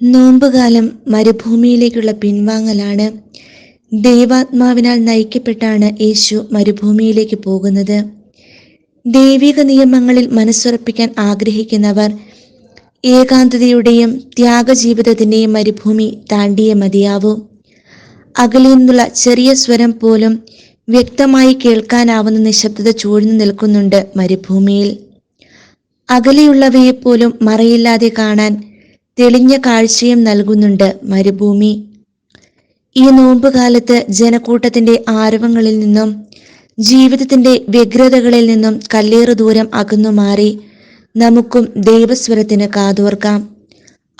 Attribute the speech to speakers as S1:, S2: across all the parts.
S1: നോമ്പുകാലം മരുഭൂമിയിലേക്കുള്ള പിൻവാങ്ങലാണ്. ദൈവാത്മാവിനാൽ നയിക്കപ്പെട്ടാണ് യേശു മരുഭൂമിയിലേക്ക് പോകുന്നത്. ദൈവിക നിയമങ്ങളിൽ മനസ്സുറപ്പിക്കാൻ ആഗ്രഹിക്കുന്നവർ ഏകാന്തതയുടെയും ത്യാഗജീവിതത്തിന്റെയും മരുഭൂമി താണ്ടിയേ മതിയാവൂ. അകലിൽ നിന്നുള്ള ചെറിയ സ്വരം പോലും വ്യക്തമായി കേൾക്കാനാവുന്ന നിശബ്ദത ചൂഴ്ന്നു നിൽക്കുന്നുണ്ട് മരുഭൂമിയിൽ. അകലെയുള്ളവയെപ്പോലും മറയില്ലാതെ കാണാൻ തെളിഞ്ഞ കാഴ്ചയും നൽകുന്നുണ്ട് മരുഭൂമി. ഈ നോമ്പുകാലത്ത് ജനക്കൂട്ടത്തിന്റെ ആരവങ്ങളിൽ നിന്നും ജീവിതത്തിന്റെ വ്യഗ്രതകളിൽ നിന്നും കല്ലേറു ദൂരം അകന്നു മാറി നമുക്കും ദൈവസ്വരത്തിന് കാതോർക്കാം.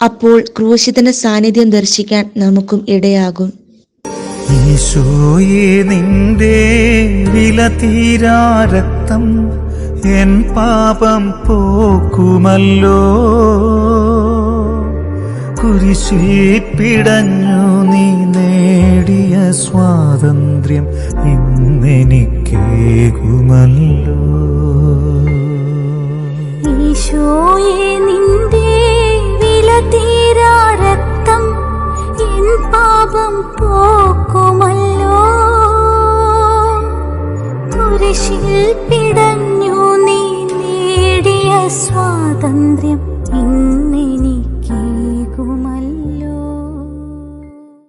S1: അപ്പോൾ ക്രൂശിതന സാന്നിധ്യം ദർശിക്കാൻ നമുക്കും ഇടയാകും.
S2: ഈശോയെ എൻ പാപം പോക്കുമല്ലോ. കുരിശിൽ പിടഞ്ഞു നീ നേടിയ സ്വാതന്ത്ര്യം ഇന്നെനിക്കേകുമല്ലോ.
S3: ഈശോയെ നിന്റെ വില തീരാ രക്തം എൻ പാപം പോക്കുമല്ലോ. കുരിശിൽ പിടഞ്ഞു നീ നേടിയ സ്വാതന്ത്ര്യം ഇന്നെനിക്കേകുമല്ലോ